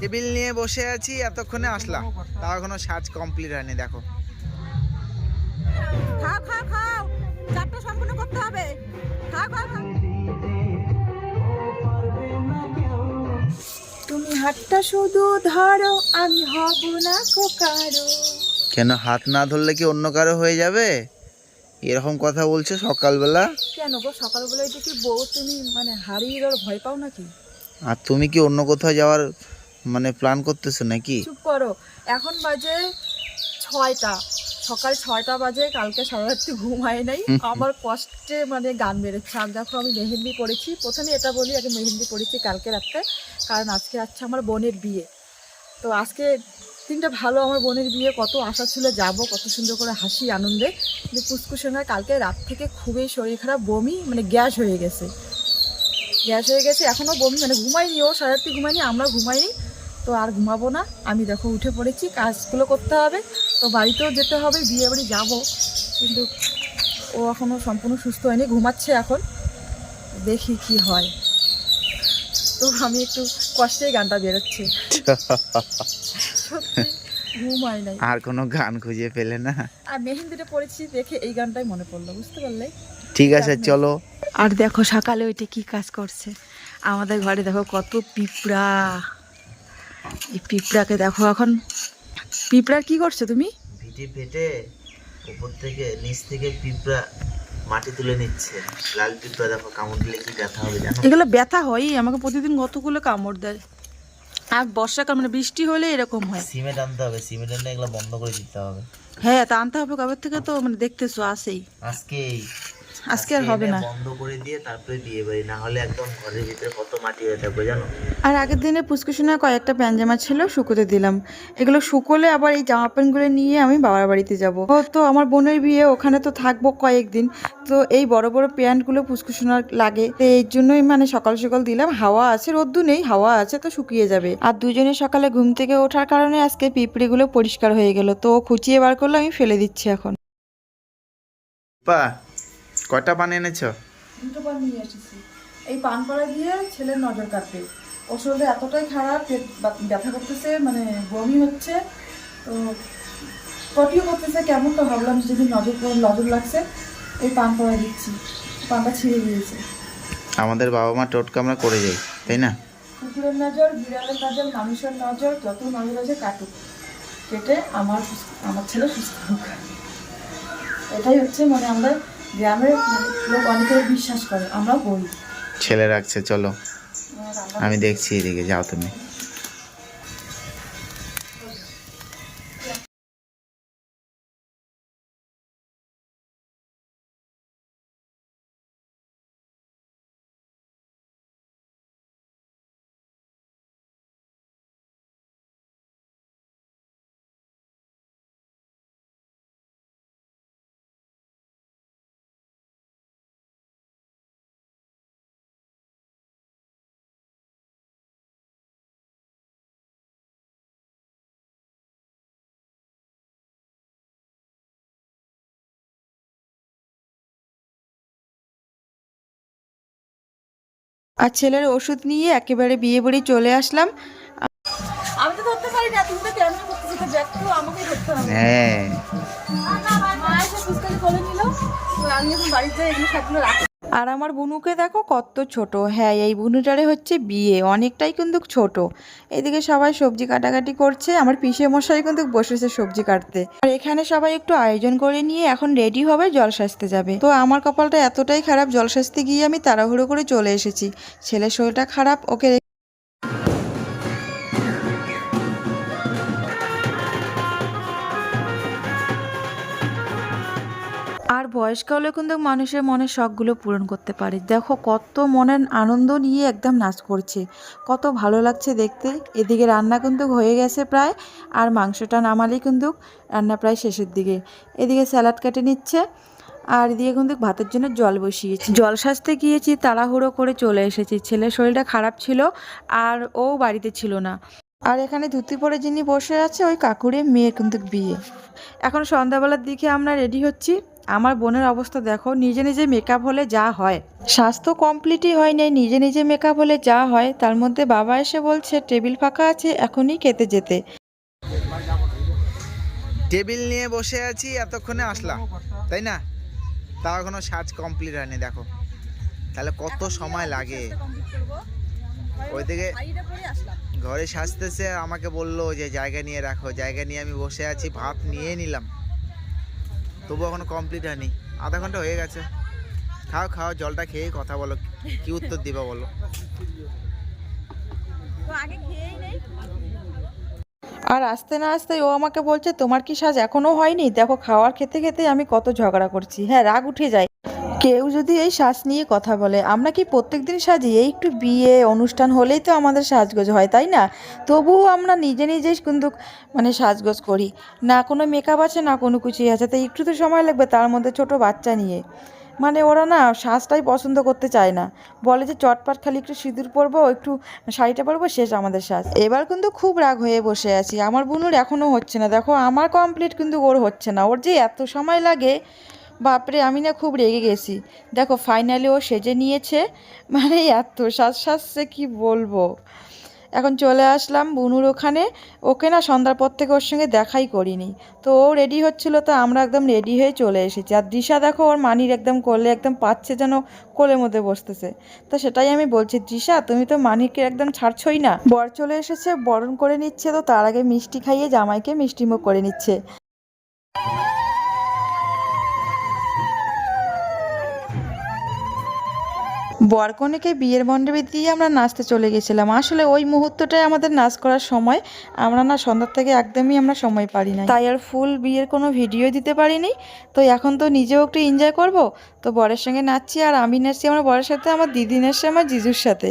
Table নিয়ে বসে আছি এতক্ষণে আসলাম। তাও এখনও সাজ কমপ্লিট হয়নি দেখো। খাও খাও খাও। চারটা সম্পূর্ণ করতে হবে। খাও খাও খাও। তুমি হাতটা শুধু ধরো আমি হব না কারও। কেন হাত না ধরলে কি অন্য কারও হয়ে যাবে? এরকম কথা বলছে সকালবেলা। কেন গো? সকালবেলায় কি বউ তুমি মানে হারিয়ে যাওয়ার ভয় পাও নাকি? আর তুমি কি অন্য কোথাও যাওয়ার মানে প্ল্যান করতেছো নাকি? চুপ করো। এখন বাজে ছয়টা। সকাল ছয়টা বাজে কালকে সারা রাত্রি ঘুম হয় নাই আমার কষ্টে মানে গান বেড়েছে আর দেখো আমি মেহেন্দি পড়েছি। প্রথমে এটা বলি আগে মেহেন্দি পড়েছি কালকে রাত্রে। কারণ আজকে আছে আমার বোনের বিয়ে। তো আজকে দিনটা ভালো, আমার বোনের বিয়ে, কত আশা ছিল যাব, কত সুন্দর করে হাসি, আনন্দে। কিন্তু পুষ্কুসেনার কালকে রাত থেকে খুবই শরীর খারাপ, বমি মানে গ্যাস হয়ে গেছে। গ্যাস হয়ে গেছে এখনও বমি মানে ঘুমাইনি ও সারা রাত্রি ঘুমাইনি আমরা ঘুমাইনি। তো আর ঘুমাবো না, আমি দেখো উঠে পড়েছি, কাজগুলো করতে হবে, তো বাড়িতেও যেতে হবে, বিয়ে বাড়ি যাব। কিন্তু ও এখনও সম্পূর্ণ সুস্থ হয়নি, ঘুমাচ্ছে এখন। দেখি কি হয়। তো আমি একটু কষ্টেই গানটা বেরোচ্ছে। সত্যি ঘুম নাই। আর কোনো গান খুঁজে পেলে না। আর মেহেন্দিটা পড়েছি দেখে এই গানটাই মনে পড়ল বুঝতে পারলে? ঠিক আছে চলো। আর দেখো সকালে ওইটা কি কাজ করছে। আমাদের ঘরে দেখো কত পিঁপড়া। এই পিঁপড়াকে দেখো এখন। পিঁপড়ার কি করছ তুমি? ভিটে ফেটে উপর থেকে নিচ থেকে পিঁপড়া মাটি তুলে নিচ্ছে। লাল পিঁপড়া দেখো কামড় দিলে কি ব্যথা হবে জানো? এগুলো ব্যথা হয়ই আমাকে প্রতিদিন কতগুলো কামড় দেয়। আর বর্ষাকাল মানে বৃষ্টি হলে এরকম হয়। সিমেন্ট আনতে হবে সিমেন্ট এনে এগুলো বন্ধ করে দিতে হবে। হ্যাঁ তা আনতে হবে। কবে থেকে তো মানে দেখতেছো আসেই। আজকেই। আজকে আর হবে না। বন্ধ করে দিয়ে তারপরে বিয়ে বাড়ি না হলে একদম ঘরের ভিতরে কত মাটি হয়ে থাকবে জানো? আর আগের দিনে পুষ্কুসোনা কয়েকটা প্যান্ট জামা ছিল শুকোতে দিলাম। এগুলো শুকোলে আবার এই জামা প্যান্টগুলো নিয়ে আমি বাবার বাড়িতে যাব। তো আমার বোনের বিয়ে ওখানে তো থাকব কয়েকদিন। তো এই বড় বড় প্যান্টগুলো পুষ্কুসোনার লাগে। তো এই জন্যই মানে সকাল সকাল দিলাম। হাওয়া আছে রোদ্দু নেই হাওয়া আছে তো শুকিয়ে যাবে। আর দুজনে সকালে ঘুম থেকে ওঠার কারণে আজকে পিঁপড়িগুলো পরিষ্কার হয়ে গেল। তো খুঁচিয়ে বার করলে আমি ফেলে দিচ্ছি এখন। পা কয়টা পান এনেছো? দুটো পান নিয়ে এসেছি। এই পান করা দিয়ে ছেলের নজর কাটবে। ওর শরীরে এতটাই খারাপ পেট ব্যথা করতেছে মানে বমি হচ্ছে। তো কটিও করতেছে কেমন তো ভাবলাম যদি নজর পড়- নজর লাগছে এই পান করা দিচ্ছি। পানটা ছিঁড়ে গিয়েছে। আমাদের বাবা মা টোটকা আমরা করে যাই তাই না? কুকুরের নজর বিড়ালের নজর মানুষের নজর যত নজর আছে কাটুক। কেটে আমার আমার ছেলে সুস্থ হোক। এটাই হচ্ছে মানে আমরা গ্রামের লোক অনেকে বিশ্বাস করে। ছেলে রাখছে চলো। আমি দেখছি এদিকে যাও তুমি। আর ছেলের ওষুধ নিয়ে একেবারে বিয়ে বাড়ি চলে আসলাম। আমি তো ধরতে পারি না তুমি তো ক্যামেরা করতেছো তো ব্যাগ তো আমাকেই ধরতে হবে। হ্যাঁ। মা এসে ফুচকারি করে নিল তো আমি এখন বাড়িতে এগুলো সবগুলো রাখি। আর আমার বুনুকে দেখো কত ছোট। হ্যাঁ এই বুনুটারে হচ্ছে বিয়ে, অনেকটাই কিন্তু ছোট। এদিকে সবাই সবজি কাটাকাটি করছে, আমার পিসে মশাই কিন্তু বসেছে সবজি কাটতে। আর এখানে সবাই একটু আয়োজন করে নিয়ে এখন রেডি হবে, জল সাজতে যাবে। তো আমার কপালটা এতটাই খারাপ, জল সাজতে গিয়ে আমি তাড়াহুড়ো করে চলে এসেছি। ছেলের শরীরটা খারাপ, ওকে আর বয়সকালে কিন্তু মানুষের মনের শখগুলো পূরণ করতে পারে। দেখো কত মনের আনন্দ নিয়ে একদম নাচ করছে। কত ভালো লাগছে দেখতে। এদিকে রান্না কিন্তু হয়ে গেছে প্রায়। আর মাংসটা নামালেই কিন্তু রান্না প্রায় শেষের দিকে। এদিকে স্যালাড কেটে নিচ্ছে। আর এদিকে কিন্তু ভাতের জন্য জল বসিয়েছি। জল সাজতে গিয়েছি, তাড়াহুড়ো করে চলে এসেছি। ছেলের শরীরটা খারাপ ছিল আর ও বাড়িতে ছিল না। আর এখানে ধুতি পরে যিনি বসে আছে, ওই কাকুরে মেয়ের কিন্তু বিয়ে। এখন সন্ধ্যাবেলার দিকে আমরা রেডি হচ্ছি। আমার বোনের অবস্থা দেখো নিজে নিজে মেকআপ হলে যা হয়। স্বাস্থ্য কমপ্লিটই হয় নাই নিজে নিজে মেকআপ হলে যা হয় তার মধ্যে বাবা এসে বলছে টেবিল ফাঁকা আছে এখনই খেতে যেতে। টেবিল নিয়ে বসে আছি এতক্ষণে আসলাম তাই না? তাও এখনও সাজ কমপ্লিট হয়নি দেখো। তাহলে কত সময় লাগে? ওইদিকে ঘরে সাজতেছে আমাকে বলল যে জায়গা নিয়ে রাখো। জায়গা নিয়ে আমি বসে আছি ভাত নিয়ে নিলাম। তবু এখনও কমপ্লিট হয়নি। আধা ঘণ্টা হয়ে গেছে। খাও খাও জলটা খেয়ে কথা বলো। কি উত্তর দিবা বলো? আর আসতে না আসতে ও আমাকে বলছে তোমার কি সাজ এখনও হয়নি? দেখো খাওয়ার খেতে খেতে আমি কত ঝগড়া করছি। হ্যাঁ রাগ উঠে যায়। কেউ যদি এই সাজ নিয়ে কথা বলে, আমরা কি প্রত্যেক দিন সাজি? এই একটু বিয়ে, অনুষ্ঠান হলেই তো আমাদের সাজগোজ হয়, তাই না? তবুও আমরা নিজে নিজেই কিন্তু মানে সাজগোজ করি। না কোনো মেকআপ আছে, না কোনো কিছুই আছে, তাই একটু তো সময় লাগবে তার মধ্যে ছোট বাচ্চা নিয়ে। মানে ওরা না সাজটাই পছন্দ করতে চায় না। বলে যে চটপাট খালি একটু সিঁদুর পরবো, একটু শাড়িটা পরবো, শেষ আমাদের সাজ। এবার কিন্তু খুব রাগ হয়ে বসে আছি। আমার বোনুর এখনও হচ্ছে না। দেখো, আমার কমপ্লিট কিন্তু ওর হচ্ছে না। ওর যে এত সময় লাগে বাপরে, আমি না খুব রেগে গেছি। দেখো ফাইনালি ও সেজে নিয়েছে। মানে এত সাজ সাজছে, কি বলব? এখন চলে আসলাম বুনুর ওখানে। ওকে না সন্ধ্যার পর থেকে ওর সঙ্গে দেখাই করিনি। তো ও রেডি হচ্ছিল, তো আমরা একদম রেডি হয়ে চলে এসেছি। আর দিশা, দেখো, ওর মানির একদম কোলে একদম পাচ্ছে যেন কোলের মধ্যে বসতেছে। তো সেটাই আমি বলছি, দিশা, তুমি তো মানিকে একদম ছাড়ছই না। বর চলে এসেছে, বরণ করে নিচ্ছে, তো তার আগে মিষ্টি খাইয়ে জামাইকে মিষ্টিমুখ করে নিচ্ছে। বরকনেকে বিয়ের মণ্ডপে দিয়ে আমরা নাচতে চলে গেছিলাম। আসলে ওই মুহূর্তটাই আমাদের নাচ করার সময় আমরা না সন্ধ্যার থেকে একদমই আমরা সময় পারি না তাই আর ফুল বিয়ের কোনো ভিডিও দিতে পারিনি। তো এখন তো নিজেও একটু এনজয় করব। তো বরের সঙ্গে নাচছি আর আমি নাচছি, আমার বরের সাথে, আমার দিদি নাচছে আমার জিজুর সাথে।